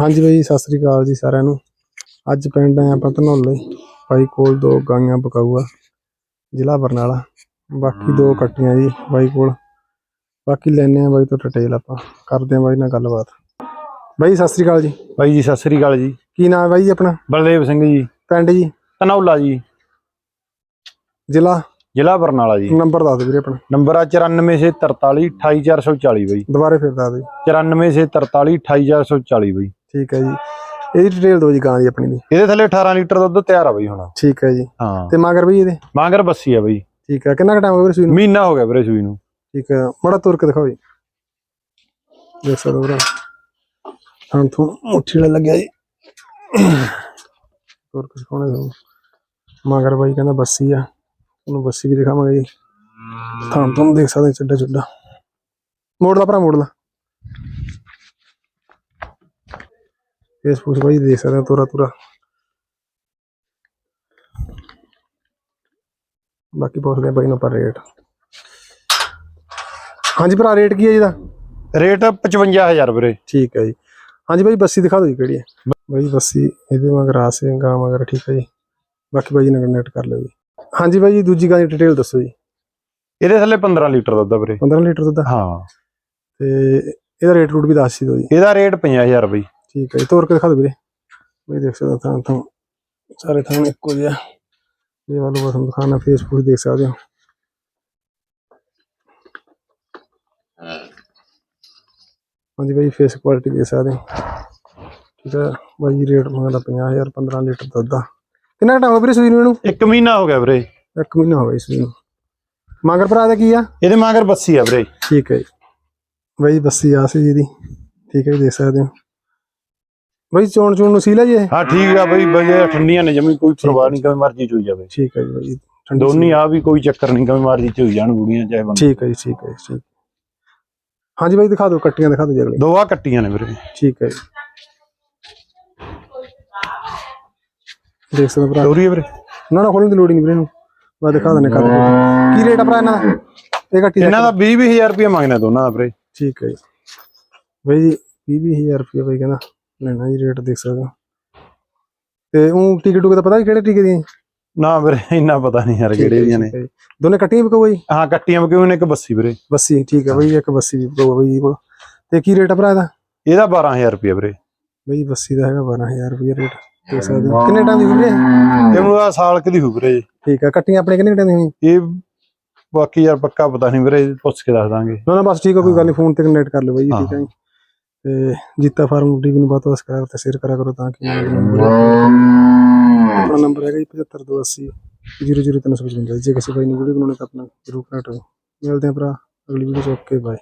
ਹਾਂਜੀ ਬਾਈ ਸਤਿ ਸ੍ਰੀ ਅਕਾਲ ਜੀ ਸਾਰਿਆਂ ਨੂੰ। ਅੱਜ ਪਿੰਡ ਆਏ ਆਪਾਂ ਧਨੌਲੇ। ਬਾਈ ਕੋਲ ਦੋ ਗਾਈਆਂ ਪਕਾਊਆ ਜ਼ਿਲ੍ਹਾ ਬਰਨਾਲਾ। ਬਾਕੀ ਦੋ ਕੱਟੀਆਂ ਜੀ ਬਾਈ ਕੋਲ। ਬਾਕੀ ਲੈਣੇ ਆ ਬਾਈ ਤੋਂ ਡਿਟੇਲ ਆਪਾਂ। ਕਰਦੇ ਆ ਬਾਈ ਨਾਲ ਗੱਲਬਾਤ। ਬਾਈ ਸਤਿ ਸ੍ਰੀ ਅਕਾਲ ਜੀ। ਬਾਈ ਜੀ ਸਤਿ ਸ੍ਰੀ ਅਕਾਲ ਜੀ। ਕੀ ਨਾਮ ਹੈ ਬਾਈ ਜੀ ਆਪਣਾ? ਬਲਦੇਵ ਸਿੰਘ ਜੀ। ਪਿੰਡ ਜੀ। ਧਨੌਲਾ ਜੀ। ਜ਼ਿਲ੍ਹਾ ਜ਼ਿਲ੍ਹਾ ਬਰਨਾਲਾ ਜੀ। ਨੰਬਰ ਦੱਸ ਦਿਓ ਵੀਰੇ ਆਪਣਾ। ਨੰਬਰ ਆ 9443 28440 ਬਾਈ। ਦੁਬਾਰੇ ਫਿਰ ਦੱਸ ਦਿਓ। 9443 28440 ਬਾਈ। ਠੀਕ ਹੈ ਜੀ। ਇਹਦੀ ਡਿਟੇਲ ਦਿਓ ਜੀ ਗਾਂ ਦੀ ਆਪਣੀ ਦੀ। ਇਹਦੇ ਥੱਲੇ 18 ਲੀਟਰ ਦੁੱਧ ਤਿਆਰ ਆ ਬਾਈ ਹੁਣ। ਠੀਕ ਹੈ ਜੀ। ਹਾਂ। ਤੇ ਮਗਰ ਬਈ ਇਹਦੇ? ਮਾਂਗਰ ਬੱਸੀ ਆ ਬਾਈ। ਠੀਕ ਹੈ। ਕਿੰਨਾ ਟਾਈਮ ਹੋ ਗਿਆ ਵੀਰੇ ਸੂਈ ਨੂੰ? ਮਹੀਨਾ ਹੋ ਗਿਆ ਵੀਰੇ ਸੂਈ ਨੂੰ। ਠੀਕ ਹੈ। ਮੜਾ ਤੁਰ ਕੇ ਦਿਖਾਓ ਜੀ। ਦੇਖ ਸਕਦੇ ਵੀਰੇ ਹਾਂ ਤੋਂ ਮੁੱਠੀ ਲੱਗਿਆ ਜੀ। ਤੁਰ ਕੇ ਦਿਖਾਉਣਾ ਮਗਰ ਬਾਈ ਕਹਿੰਦਾ ਬੱਸੀ ਆ। ਉਹਨੂੰ ਬੱਸੀ ਵੀ ਦਿਖਾਵਾਂਗੇ ਜੀ। ਥਾਂ ਤੋਂ ਦੇਖ ਸਕਦੇ ਚੱਡਾ ਚੱਡਾ। ਮੋੜ ਦਾ ਭਰਾ ਮੋੜ ਲਾ। ਫੇਸਬੁੱਕ ਦੇਖ ਸਕਦੇ ਤੁਰਾ ਤੁਰਾ। ਬਾਕੀ ਪੁੱਛਦੇ ਬਾਈ ਨੂੰ ਪਰ ਰੇਟ। ਹਾਂਜੀ ਭਰਾ ਰੇਟ ਕੀ ਹੈ ਜੀ ਦਾ? ਰੇਟ 55000 ਵੀਰੇ। ਠੀਕ ਹੈ ਜੀ। ਹਾਂਜੀ ਬਾਈ ਬੱਸੀ ਦਿਖਾ ਦਿਓ ਜੀ ਕਿਹੜੀ ਹੈ। ਬਾਈ ਬੱਸੀ ਇਹਦੇ ਮਗਰ ਆਸੇ ਗਾਂ ਮਗਰ ਠੀਕ ਹੈ ਜੀ। ਬਾਕੀ ਬਾਈ ਨਾਲ ਕਨੈਕਟ ਕਰ ਲਿਓ ਜੀ। ਹਾਂਜੀ ਬਾਈ ਜੀ ਦੂਜੀ ਗਾਂ ਦੀ ਡਿਟੇਲ ਦੱਸੋ ਜੀ। ਇਹਦੇ ਥੱਲੇ 15 ਲੀਟਰ ਦੁੱਧ ਆ ਵੀਰੇ। 15 ਲੀਟਰ ਦੁੱਧ ਆ। ਹਾਂ। ਤੇ ਇਹਦਾ ਰੇਟ ਰੂਟ ਵੀ ਦੱਸ ਦਿਓ ਜੀ। ਇਹਦਾ ਰੇਟ 50000 ਬਾਈ। ਠੀਕ ਹੈ ਜੀ ਤੋਰ ਕੇ ਦਿਖਾ ਦਿਓ ਵੀਰੇ। ਬਾਈ ਦੇਖ ਸਕਦੇ ਹੋ ਥਾਂ ਥਾਂ ਸਾਰੇ ਥਾਂ ਇੱਕੋ ਜਿਹਾ ਇਹ ਵਾਲੋ ਬਸ ਦਿਖਾਣਾ ਫੇਸਬੁੱਕ ਦੇਖ ਸਕਦੇ ਹੋ। ਹਾਂਜੀ ਬਾਈ ਫੇਸ ਕੁਆਲਿਟੀ ਦੇਖ ਸਕਦੇ ਹੋ। ਠੀਕ ਹੈ ਬਾਈ ਰੇਟ ਮੰਗਦਾ 50000 15 ਲੀਟਰ ਦੁੱਧ ਦਾ ਕਿੰਨਾ ਟਾਈਮ ਹੋ ਗਿਆ ਵੀਰੇ ਸੂਈ ਨੂੰ ਇਹਨੂੰ? ਇੱਕ ਮਹੀਨਾ ਹੋ ਗਿਆ ਵੀਰੇ। ਇੱਕ ਮਹੀਨਾ ਹੋ ਗਿਆ ਇਸ ਨੂੰ। ਮਗਰ ਭਰਾ ਦਾ ਕੀ ਆ? ਇਹਦੇ ਮਾਂਗਰ ਬੱਸੀ ਆ ਵੀਰੇ। ਠੀਕ ਹੈ ਜੀ। ਬਾਈ ਬੱਸੀ ਆ ਸੀ ਜੀ ਦੀ ਠੀਕ ਹੈ ਜੀ ਦੇਖ ਸਕਦੇ ਹੋ। ਬਾਈ ਚੋਣ ਚੋਣ ਨੂੰ ਸੀਲਾ ਜੀ ਇਹ? ਹਾਂ ਠੀਕ ਆ ਬਾਈ ਵਧੀਆ ਠੰਡੀਆਂ ਨੇ ਜਮੀ ਕੋਈ ਪਰਵਾਹ ਨਹੀਂ ਕਿਵੇਂ ਮਰਜ਼ੀ ਚੋਈ ਜਾਵੇ। ਠੀਕ ਹੈ ਜੀ ਬਾਈ ਠੰਡੀ ਦੋਨੀ ਆ ਵੀ ਕੋਈ ਚੱਕਰ ਨਹੀਂ ਕਿਵੇਂ ਮਰਜ਼ੀ ਚੋਈ ਜਾਣ ਬੁੜੀਆਂ ਚਾਹੇ ਬੰਦੇ। ਠੀਕ ਹੈ ਜੀ ਠੀਕ ਹੈ ਜੀ, ਠੀਕ ਹਾਂਜੀ ਬਾਈ ਦਿਖਾ ਦਿਓ ਕੱਟੀਆਂ ਦਿਖਾ ਦਿਓ ਜੀ ਅਗਲੀ। ਦੋ ਆ ਕੱਟੀਆਂ ਨੇ ਵੀਰੇ। ਠੀਕ ਹੈ ਜੀ। ਦੇਖ ਸਕਦੇ ਭਰਾ। ਚੋਰੀ ਹੈ ਵੀਰੇ। ਨਾ ਨਾ ਖੋਲਣ ਦੀ ਲੋੜ ਨਹੀਂ ਵੀਰੇ ਨੂੰ ਮੈਂ ਦਿਖਾ ਦਿੰਨੇ ਕਰ ਕੀ ਰੇਟ ਆ ਭਰਾ ਇਹਨਾਂ ਦਾ? ਇਹ ਦਾ ਇਹਨਾਂ ਦਾ 20 20000 ਰੁਪਏ ਮੰਗਣਾ ਦੋਨਾਂ ਦਾ ਵੀਰੇ। ਠੀਕ ਹੈ ਜੀ। ਬਾਈ ਜੀ 20000 ਰੁਪਏ ਬਾਈ ਕਹਿੰਦਾ। ਲੈਣਾ ਜੀ ਰੇਟ ਦੇਖ ਸਕਦੇ ਤੇ ਉਹ ਟਿਕਟ ਟੁਕਟ ਦਾ ਪਤਾ ਕਿਹੜੇ ਟਿਕਟ ਦੀ ਨਾ ਵੀਰੇ ਇੰਨਾ ਪਤਾ ਨਹੀਂ ਯਾਰ ਕਿਹੜੇ ਦੀਆਂ ਨੇ। ਦੋਨੇ ਕੱਟੀਆਂ ਵਿਕੋ ਜੀ ਹਾਂ ਕੱਟੀਆਂ ਕਿਉਂ ਨੇ ਇੱਕ ਬੱਸੀ ਵੀਰੇ। ਬੱਸੀ ਠੀਕ ਹੈ ਬਾਈ ਇੱਕ ਬੱਸੀ ਵੀ ਵਿਕੋ ਬਾਈ ਜੀ ਕੋਲ। ਤੇ ਕੀ ਰੇਟ ਆ ਭਰਾ ਦਾ ਇਹਦਾ 12000 ਰੁਪਏ ਵੀਰੇ। ਬਾਈ ਬੱਸੀ ਦਾ ਹੈਗਾ 12000 ਰੁਪਏ ਰੇਟ ਦੇਖ ਸਕਦੇ ਹੋ। ਕਿੰਨੇ ਟਾਈਮ ਦੀ ਹੋਈ ਵੀਰੇ ਇਹਨੂੰ ਆ ਸਾਲ ਕਦੀ ਹੋ ਵੀਰੇ ਠੀਕ ਹੈ ਕੱਟੀਆਂ ਆਪਣੇ ਕਿੰਨੇ ਟਾਈਮ ਦੀ ਹੋਈ ਇਹ ਬਾਕੀ ਯਾਰ ਪੱਕਾ ਪਤਾ ਨਹੀਂ ਵੀਰੇ ਪੁੱਛ ਕੇ ਦੱਸ ਦਾਂਗੇ। ਨਾ ਨਾ ਬਸ ਠੀਕ ਹੈ ਕੋਈ ਗੱਲ ਨਹੀਂ ਫੋਨ ਤੇ ਕਨੈਕਟ ਕਰ ਲਿਓ ਬਾਈ। ਠੀਕ ਜੀ। ਤੇ ਜੀਤਾ ਫਾਰਮ ਟੀਵੀ ਨੂੰ ਬਹੁਤ ਬਹੁਤ ਸਬਸਕ੍ਰਾਈਬ ਤੇ ਸ਼ੇਅਰ ਕਰਿਆ ਕਰੋ ਤਾਂ ਕਿ ਆਪਣਾ ਨੰਬਰ ਹੈਗਾ ਜੀ 7528 00355 ਜੇ ਕਿਸੇ ਬਾਈ ਨੂੰ ਵੀਡੀਓ ਬਣਾਉਣੀ ਤਾਂ ਆਪਣਾ ਜ਼ਰੂਰ ਕਨੈਕਟ ਮਿਲਦੇ ਹਾਂ ਭਰਾ ਅਗਲੀ ਵੀਡੀਓ ਚ ਓਕੇ ਬਾਏ